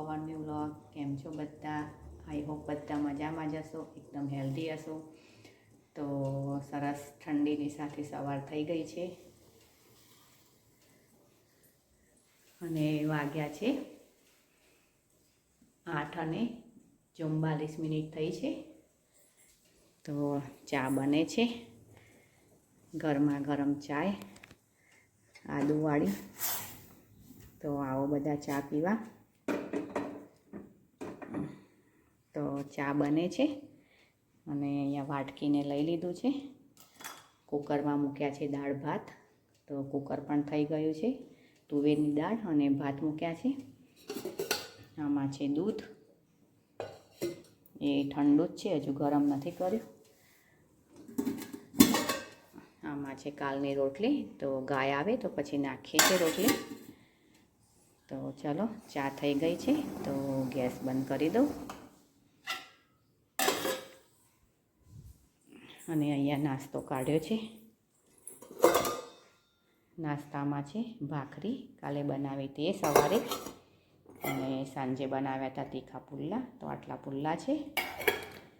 Our new vlog, કેમ છો બધા? આઈ હોપ બધા મજામાં જ હશો, એકદમ હેલ્ધી હશો. તો સરસ ઠંડીની સાથે સવાર થઈ ગઈ છે. અને વાગ્યા છે આઠ અને ચુમ્બાલીસ મિનિટ થઈ છે. તો ચા બને છે. ગરમા ગરમ ચાય, આદુવાળી. તો આવો બધા ચા પીવા તો ચા બને છે. અને અહીંયા વાટકીને લઈ લીધું છે. કુકરમાં મૂક્યા છે દાળ ભાત. તો કુકર પણ થઈ ગયું છે. તુવેરની દાળ અને ભાત મૂક્યા છે. આમાં છે દૂધ. એ ઠંડુ જ છે, હજુ ગરમ નથી કર્યું. આમાં છે કાલની રોટલી. તો ગાય આવે તો પછી નાખીએ છીએ રોટલી. તો ચલો, ચા થઈ ગઈ છે. તો ગેસ બંધ કરી દઉં. અને અહીંયા નાસ્તો કાઢ્યો છે. નાસ્તામાં છે ભાખરી. કાલે બનાવી એ સવારે. અને સાંજે બનાવ્યા હતા તીખા પુલ્લા. તો આટલા પુલ્લા છે.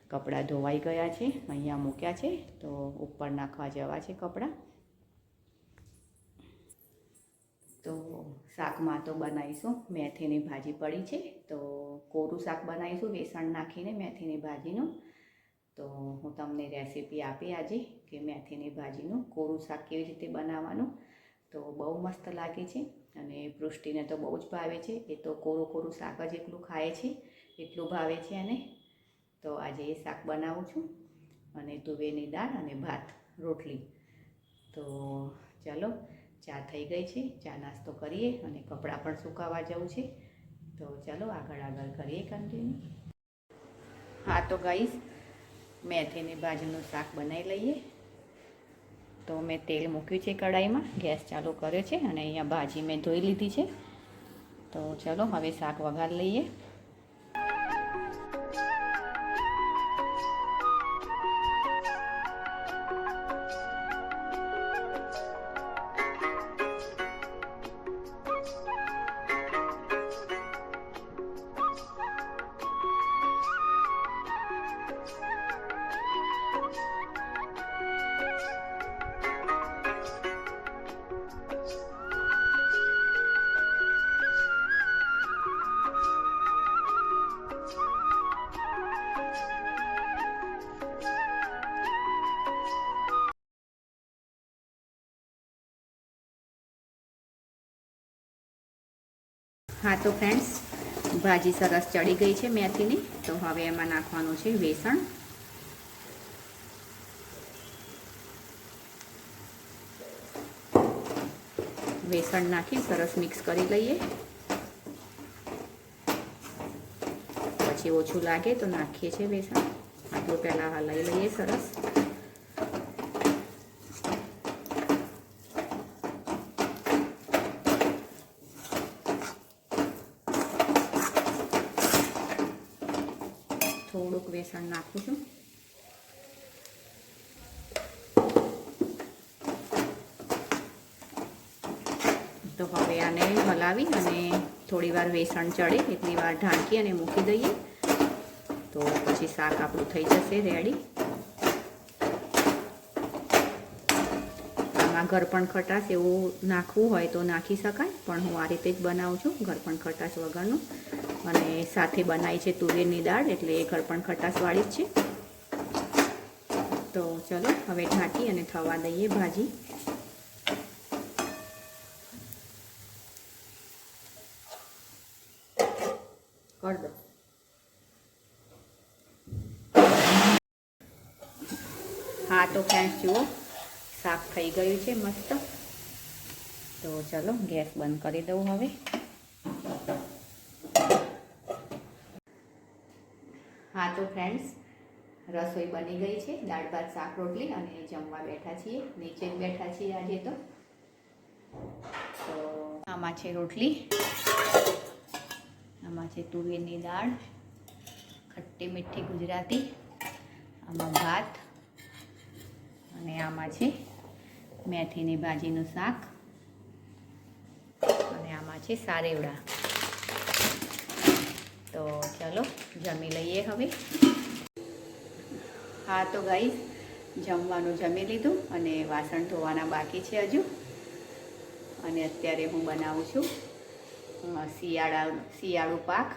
કપડાં ધોવાઈ ગયા છે. અહીંયા મૂક્યા છે. તો ઉપર નાખવા જવા છે કપડાં. તો શાકમાં તો બનાવીશું. મેથીની ભાજી પડી છે. તો કોરું શાક બનાવીશું. બેસણ નાખીને મેથીની ભાજીનું. તો હું તમને રેસીપી આપી આજે કે મેથીની ભાજીનું કોરું શાક કેવી રીતે બનાવવાનું. તો બહુ મસ્ત લાગે છે અને પૃષ્ટિને તો બહુ જ ભાવે છે. એ તો કોરું કોરું શાક જ એટલું ખાય છે, એટલું ભાવે છે એને. તો આજે એ શાક બનાવું છું અને તુવેરની દાળ અને ભાત, રોટલી. તો ચાલો, ચા થઈ ગઈ છે. ચા નાસ્તો કરીએ અને કપડાં પણ સુકાવા જવું છે. તો ચાલો આગળ આગળ કરીએ કન્ટિન્યુ હા, તો ગાઈશ મેથીની ભાજીનું શાક બનાવી લઈએ. તો મેં તેલ મૂક્યું છે કઢાઈમાં, ગેસ ચાલુ કર્યો છે અને અહીંયા ભાજી મેં ધોઈ લીધી છે. તો ચલો, હવે શાક વઘાર લઈએ. હા, તો ફ્રેન્ડ્સ ભાજી સરસ ચડી ગઈ છે મેથીની. તો હવે એમાં નાખવાનું છે વેસણ. વેસણ નાખી સરસ મિક્સ કરી લઈએ. પછી ઓછું લાગે તો નાખીએ છીએ વેસણ. આટલું પહેલાં હલાવી લઈએ સરસ થોડુંક બેસણ નાખું છું તો હવે આને હલાવી અને થોડીવાર વેસણ ચડે, એટલી વાર ઢાંકી અને મૂકી દઈએ. તો પછી શાક આપણું થઈ જશે રેડી આમાં ગરપણ ખટાશ એવું નાખવું હોય તો નાખી શકાય, પણ હું આ રીતે જ બનાવું છું ગરપણ ખટાશ વગરનું. અને સાથે બનાવી છે તુવેરની દાળ, એટલે એ ઘરપણ ખટાશવાળી જ છે. તો ચલો, હવે ઢાંકી અને થવા દઈએ ભાજી કર દો હા તો ફ્રેન્ડ્સ જુઓ, શાક થઈ ગયું છે મસ્ત. તો ચલો, ગેસ બંધ કરી દઉં હવે. હા, તો ફ્રેન્ડ્સ રસોઈ બની ગઈ છે. દાળ, ભાત, શાક, રોટલી અને જમવા બેઠા છીએ. નીચે જ બેઠા છીએ આજે તો આમાં છે રોટલી, આમાં છે તુવેરની દાળ, ખટ્ટી મીઠી ગુજરાતી, આમાં ભાત અને આમાં છે મેથીની ભાજીનું શાક અને આમાં છે સારેવડા. તો ચાલો જમી લઈએ હવે. હા, તો ગાઈ જમવાનું જમી લીધું અને વાસણ ધોવાના બાકી છે હજુ. અને અત્યારે હું બનાવું છું શિયાળા, શિયાળુ પાક,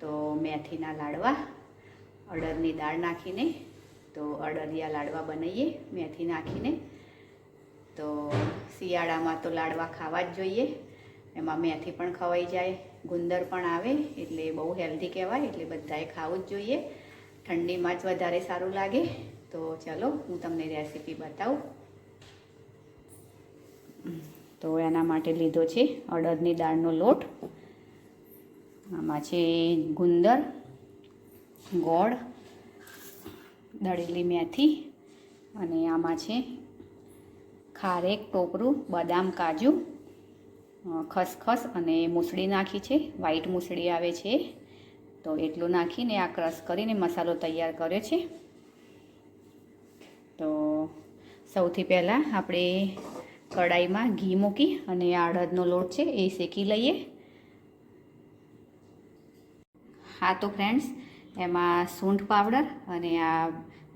તો મેથીના લાડવા અડદની દાળ નાખીને તો અડદિયા લાડવા બનાવીએ, મેથી નાખીને. તો શિયાળામાં તો લાડવા ખાવા જ જોઈએ. એમાં મેથી પણ ખવાઈ જાય, ગુંદર પણ આવે, એટલે બહુ હેલ્ધી કહેવાય, એટલે બધાએ ખાવું જ જોઈએ. ઠંડીમાં જ વધારે સારું લાગે. તો ચલો, હું તમને રેસીપી બતાવું. તો એના માટે લીધો છે અડદની દાળનો લોટ. આમાં છે ગુંદર, ગોળ દળેલી મેથી અને આમાં છે ખારેક, ટોપરું, બદામ, કાજુ ખસખસ અને મૂસળી નાખી છે. વ્હાઈટ મૂસળી આવે છે. તો એટલું નાખીને આ ક્રશ કરીને મસાલો તૈયાર કર્યો છે. તો સૌથી પહેલાં આપણે કડાઈમાં ઘી મૂકી અને આડદનો લોટ છે એ શેકી લઈએ. હા તો ફ્રેન્ડ્સ એમાં સૂંઠ પાવડર અને આ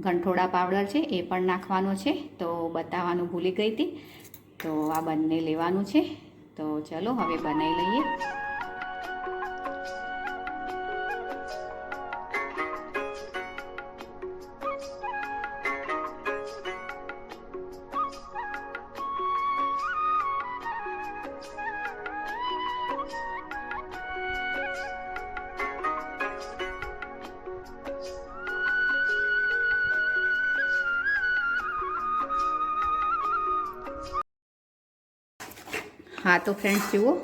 ગંઠોડા પાવડર છે, એ પણ નાખવાનો છે. તો બતાવવાનું ભૂલી ગઈ હતી. તો આ બંને લેવાનું છે. તો ચલો, હવે બનાવી લઈએ. હા, તો ફ્રેન્ડ્સ જુઓ.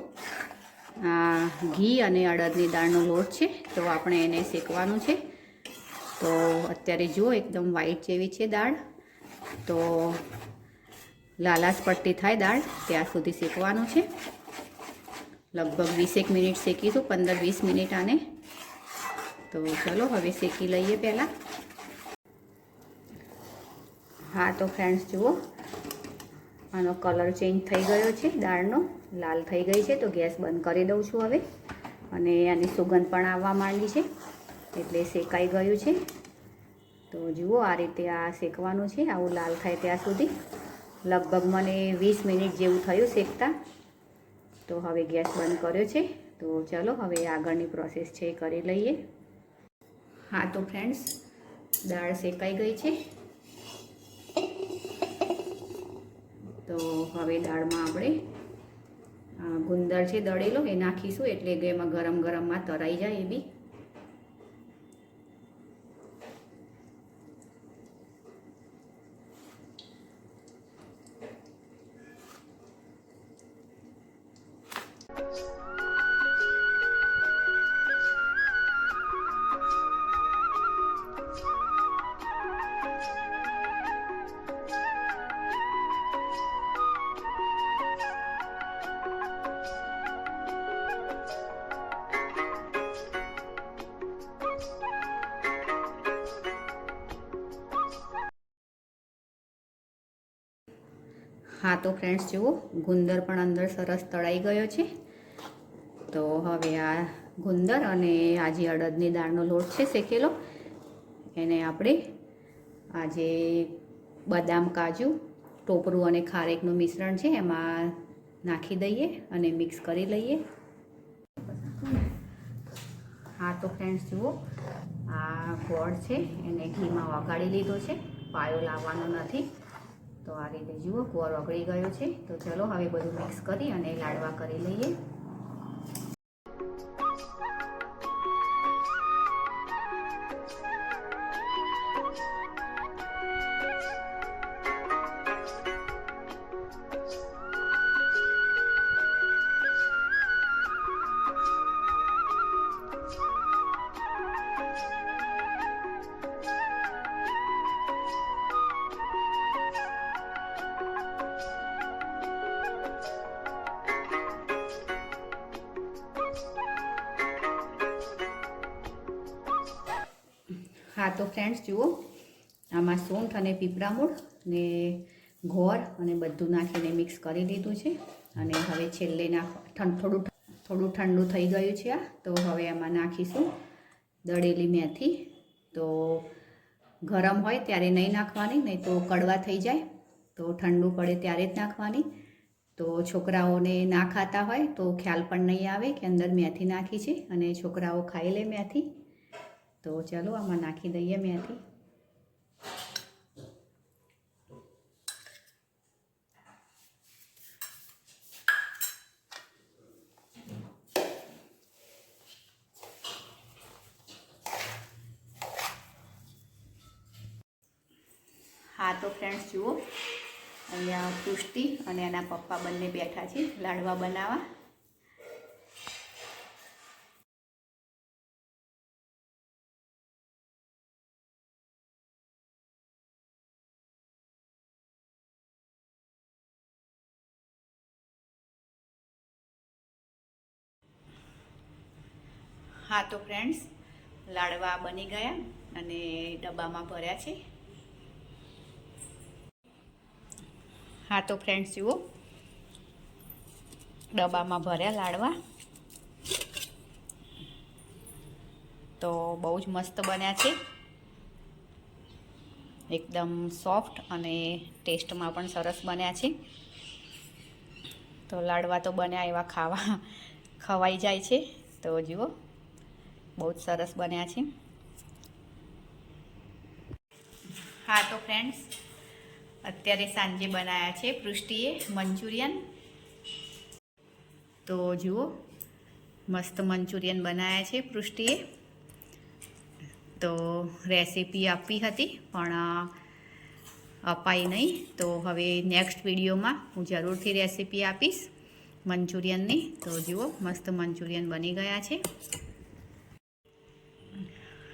આ ઘી અને અડદની દાળનો લોટ છે, તો આપણે એને શેકવાનું છે. તો અત્યારે જુઓ, એકદમ વ્હાઈટ જેવી છે દાળ. તો લાલાશ પટ્ટી થાય દાળ, ત્યાં સુધી શેકવાનું છે. લગભગ વીસેક મિનિટ શેકીશું, પંદર વીસ મિનિટ આને. તો ચલો, હવે શેકી લઈએ પહેલાં. હા, તો ફ્રેન્ડ્સ જુઓ. આનો કલર ચેન્જ થઈ ગયો છે, દાળનો. લાલ થઈ ગઈ છે, તો ગેસ બંધ કરી દઉં છું હવે. અને આની સુગંધ પણ આવવા માંડી છે, એટલે શેકાઈ ગયું છે. તો જુઓ આ રીતે આ શેકવાનું છે, આવું લાલ થાય ત્યાં સુધી. લગભગ મને વીસ મિનિટ જેવું થયું શેકતા. તો હવે ગેસ બંધ કર્યો છે, તો ચલો હવે આગળની પ્રોસેસ છે એ કરી લઈએ. હા, તો ફ્રેન્ડ્સ, દાળ શેકાઈ ગઈ છે. તો હવે દાળમાં આપણે ગુંદર છે દળેલો, એ નાખીશું એટલે કે એમાં ગરમ ગરમમાં તરાઈ જાય એ બી. હા, તો ફ્રેન્ડ્સ જુઓ, ગુંદર પણ અંદર સરસ તળાઈ ગયો છે. તો હવે આ ગુંદર અને આ જે અડદની દાળનો લોટ છે શેકેલો, એને આપણે આ જે બદામ, કાજુ, ટોપરું અને ખારેકનું મિશ્રણ છે, એમાં નાખી દઈએ અને મિક્સ કરી લઈએ. હા, તો ફ્રેન્ડ્સ જુઓ, આ ગોળ છે, એને ઘીમાં વગાડી લીધો છે. પાયો લાવવાનો નથી. તો આ રીતે જુઓ ગોળ ઓગળી ગયો છે. તો ચલો હવે બધું મિક્સ કરી અને લાડવા કરી લઈએ. હા, તો ફ્રેન્ડ્સ જુઓ. આમાં સૂંઠ અને પીપળા મૂળ ને ગોળ અને બધું નાખીને મિક્સ કરી દીધું છે. અને હવે છેલ્લે નાખ થોડું થોડું ઠંડુ થઈ ગયું છે આ, તો હવે એમાં નાખીશું દળેલી મેથી. તો ગરમ હોય ત્યારે નહીં નાખવાની, નહીં તો કડવા થઈ જાય. તો ઠંડુ પડે ત્યારે જ નાખવાની. તો છોકરાઓને ના ખાતા હોય તો ખ્યાલ પણ નહીં આવે કે અંદર મેથી નાખી છે અને છોકરાઓ ખાઈ લે મેથી. તો ચાલો આમાં નાખી દઈએ મેથી. હા, તો ફ્રેન્ડ્સ જુઓ. અહીંયા પૃષ્ટિ અને એના પપ્પા બંને બેઠા છે લાડવા બનાવવા. હા, તો ફ્રેન્ડ્સ લાડવા બની ગયા અને ડબ્બામાં ભર્યા છે. હા, તો ફ્રેન્ડ્સ જુઓ. ડબ્બામાં ભર્યા લાડવા. તો બહુ જ મસ્ત બન્યા છે. એકદમ સોફ્ટ અને ટેસ્ટમાં પણ સરસ બન્યા છે. તો લાડવા તો બન્યા એવા ખાવા, ખવાઈ જાય છે. તો જુઓ. બહુ જ સરસ બન્યા છે. હા, તો ફ્રેન્ડ્સ અત્યારે સાંજે બનાવ્યા છે પૃષ્ટિએ મંચુરિયન. તો જુઓ, મસ્ત મંચુરિયન બનાવ્યા છે પૃષ્ટિએ. તો રેસીપી આપી હતી, પણ અપાઈ નહીં. તો હવે નેક્સ્ટ વિડીયોમાં હું જરૂરથી રેસીપી આપીશ મંચુરિયનની. તો જુઓ, મસ્ત મંચુરિયન બની ગયા છે.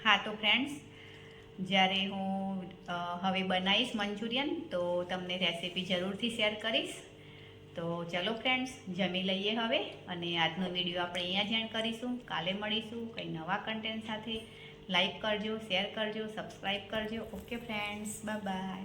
હા, તો ફ્રેન્ડ્સ જ્યારે હું હવે બનાવીશ મંચુરિયન, તો તમને રેસીપી જરૂરથી શેર કરીશ. તો ચલો ફ્રેન્ડ્સ જમી લઈએ હવે અને આજનો વીડિયો આપણે અહીંયા જ એન્ડ કરીશું. કાલે મળીશું, કંઈ નવા કન્ટેન્ટ સાથે. લાઈક કરજો શેર કરજો સબસ્ક્રાઈબ કરજો. Okay friends by